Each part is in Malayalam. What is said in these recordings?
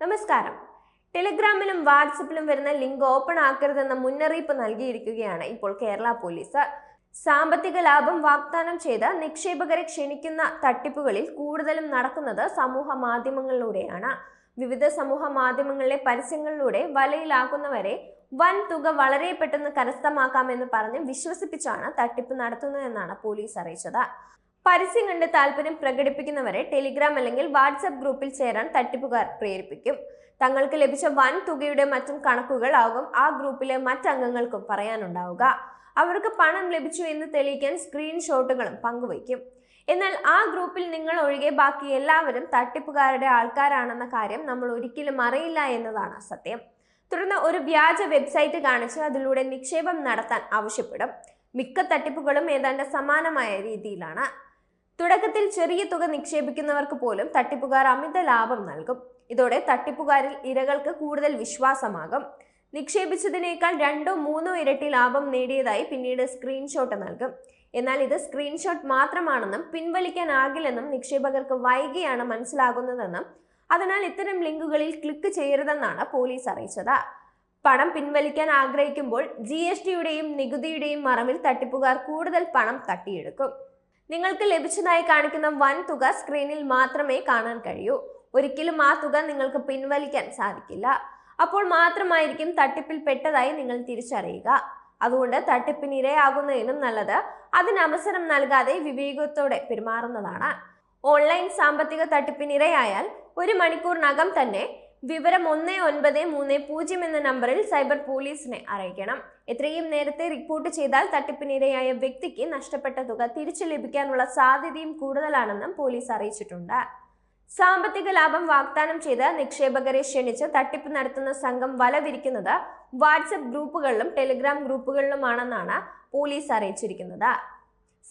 നമസ്കാരം. ടെലിഗ്രാമിലും വാട്സപ്പിലും വരുന്ന ലിങ്ക് ഓപ്പൺ ആക്കരുതെന്ന മുന്നറിയിപ്പ് നൽകിയിരിക്കുകയാണ് ഇപ്പോൾ കേരള പോലീസ്. സാമ്പത്തിക ലാഭം വാഗ്ദാനം ചെയ്ത് നിക്ഷേപകരെ ക്ഷണിക്കുന്ന തട്ടിപ്പുകളിൽ കൂടുതലും നടക്കുന്നത് സമൂഹ മാധ്യമങ്ങളിലൂടെയാണ്. വിവിധ സമൂഹ മാധ്യമങ്ങളിലെ പരസ്യങ്ങളിലൂടെ വലയിലാക്കുന്നവരെ വൻ തുക വളരെ പെട്ടെന്ന് കരസ്ഥമാക്കാമെന്ന് പറഞ്ഞ് വിശ്വസിപ്പിച്ചാണ് തട്ടിപ്പ് നടത്തുന്നതെന്നാണ് പോലീസ് അറിയിച്ചത്. പരസ്യം കണ്ട് താല്പര്യം പ്രകടിപ്പിക്കുന്നവരെ ടെലിഗ്രാം അല്ലെങ്കിൽ വാട്സപ്പ് ഗ്രൂപ്പിൽ ചേരാൻ തട്ടിപ്പുകാർ പ്രേരിപ്പിക്കും. തങ്ങൾക്ക് ലഭിച്ച വൻ തുകയുടെ മറ്റും കണക്കുകൾ ആകും ആ ഗ്രൂപ്പിലെ മറ്റംഗങ്ങൾക്കും പറയാനുണ്ടാവുക. അവർക്ക് പണം ലഭിച്ചു എന്ന് തെളിയിക്കാൻ സ്ക്രീൻഷോട്ടുകളും പങ്കുവയ്ക്കും. എന്നാൽ ആ ഗ്രൂപ്പിൽ നിങ്ങൾ ഒഴികെ ബാക്കി എല്ലാവരും തട്ടിപ്പുകാരുടെ ആൾക്കാരാണെന്ന കാര്യം നമ്മൾ ഒരിക്കലും അറിയില്ല എന്നതാണ് സത്യം. തുടർന്ന് ഒരു വ്യാജ വെബ്സൈറ്റ് കാണിച്ച് അതിലൂടെ നിക്ഷേപം നടത്താൻ ആവശ്യപ്പെടും. മിക്ക തട്ടിപ്പുകളും ഏതാണ്ട് സമാനമായ രീതിയിലാണ്. തുടക്കത്തിൽ ചെറിയ തുക നിക്ഷേപിക്കുന്നവർക്ക് പോലും തട്ടിപ്പുകാർ അമിത ലാഭം നൽകും. ഇതോടെ തട്ടിപ്പുകാരിൽ ഇരകൾക്ക് കൂടുതൽ വിശ്വാസമാകും. നിക്ഷേപിച്ചതിനേക്കാൾ രണ്ടോ മൂന്നോ ഇരട്ടി ലാഭം നേടിയതായി പിന്നീട് സ്ക്രീൻഷോട്ട് നൽകും. എന്നാൽ ഇത് സ്ക്രീൻഷോട്ട് മാത്രമാണെന്നും പിൻവലിക്കാനാകില്ലെന്നും നിക്ഷേപകർക്ക് വൈകിയാണ് മനസ്സിലാകുന്നതെന്നും അതിനാൽ ഇത്തരം ലിങ്കുകളിൽ ക്ലിക്ക് ചെയ്യരുതെന്നാണ് പോലീസ് അറിയിച്ചത്. പണം പിൻവലിക്കാൻ ആഗ്രഹിക്കുമ്പോൾ ജി എസ് ടിയുടെയും നികുതിയുടെയും മറവിൽ തട്ടിപ്പുകാർ കൂടുതൽ പണം തട്ടിയെടുക്കും. നിങ്ങൾക്ക് ലഭിച്ചതായി കാണിക്കുന്ന വൻ തുക സ്ക്രീനിൽ മാത്രമേ കാണാൻ കഴിയൂ. ഒരിക്കലും ആ തുക നിങ്ങൾക്ക് പിൻവലിക്കാൻ സാധിക്കില്ല. അപ്പോൾ മാത്രമായിരിക്കും തട്ടിപ്പിൽ പെട്ടതായി നിങ്ങൾ തിരിച്ചറിയുക. അതുകൊണ്ട് തട്ടിപ്പിന് ഇരയാകുന്നതിനും നല്ലത് അതിനവസരം നൽകാതെ വിവേകത്തോടെ പെരുമാറുന്നതാണ്. ഓൺലൈൻ സാമ്പത്തിക തട്ടിപ്പിന് ഇരയായാൽ ഒരു മണിക്കൂറിനകം തന്നെ വിവരം ഒന്ന് ഒൻപത് മൂന്ന് പൂജ്യം എന്ന നമ്പറിൽ സൈബർ പോലീസിനെ അറിയിക്കണം. എത്രയും നേരത്തെ റിപ്പോർട്ട് ചെയ്താൽ തട്ടിപ്പിനിരയായ വ്യക്തിക്ക് നഷ്ടപ്പെട്ട തുക തിരിച്ചു ലഭിക്കാനുള്ള സാധ്യതയും കൂടുതലാണെന്നും പോലീസ് അറിയിച്ചിട്ടുണ്ട്. സാമ്പത്തിക ലാഭം വാഗ്ദാനം ചെയ്ത് നിക്ഷേപകരെ ക്ഷണിച്ച് തട്ടിപ്പ് നടത്തുന്ന സംഘം വല വിരിക്കുന്നത് വാട്സപ്പ് ഗ്രൂപ്പുകളിലും ടെലിഗ്രാം ഗ്രൂപ്പുകളിലുമാണെന്നാണ് പോലീസ് അറിയിച്ചിരിക്കുന്നത്.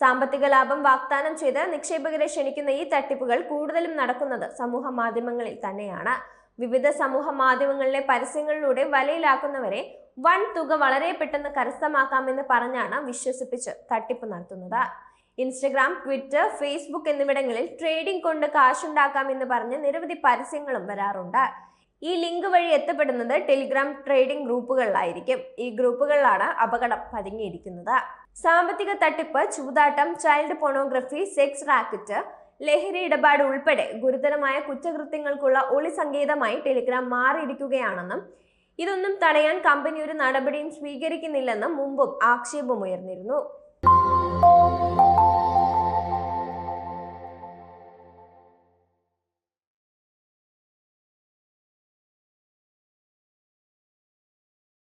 സാമ്പത്തിക ലാഭം വാഗ്ദാനം ചെയ്ത് നിക്ഷേപകരെ ക്ഷണിക്കുന്ന ഈ തട്ടിപ്പുകൾ കൂടുതലും നടക്കുന്നത് സമൂഹ മാധ്യമങ്ങളിൽ തന്നെയാണ്. വിവിധ സമൂഹ മാധ്യമങ്ങളിലെ പരസ്യങ്ങളിലൂടെ വലയിലാക്കുന്നവരെ വൻ തുക വളരെ പെട്ടെന്ന് കരസ്ഥമാക്കാമെന്ന് പറഞ്ഞാണ് വിശ്വസിപ്പിച്ച് തട്ടിപ്പ് നടത്തുന്നത്. ഇൻസ്റ്റഗ്രാം ട്വിറ്റർ ഫേസ്ബുക്ക് എന്നിവിടങ്ങളിൽ ട്രേഡിംഗ് കൊണ്ട് കാശുണ്ടാക്കാമെന്ന് പറഞ്ഞ് നിരവധി പരസ്യങ്ങളും വരാറുണ്ട്. ഈ ലിങ്ക് വഴി എത്തപ്പെടുന്നത് ടെലിഗ്രാം ട്രേഡിംഗ് ഗ്രൂപ്പുകളിലായിരിക്കും. ഈ ഗ്രൂപ്പുകളിലാണ് അപകടം പതുങ്ങിയിരിക്കുന്നത്. സാമ്പത്തിക തട്ടിപ്പ് ചൂതാട്ടം ചൈൽഡ് പോണോഗ്രഫി സെക്സ് റാക്കറ്റ് ലഹരി ഇടപാട് ഉൾപ്പെടെ ഗുരുതരമായ കുറ്റകൃത്യങ്ങൾക്കുള്ള ഒളി സങ്കേതമായി ടെലിഗ്രാം മാറിയിരിക്കുകയാണെന്നും ഇതൊന്നും തടയാൻ കമ്പനി ഒരു നടപടിയും സ്വീകരിക്കുന്നില്ലെന്നും മുമ്പും ആക്ഷേപമുയർന്നിരുന്നു.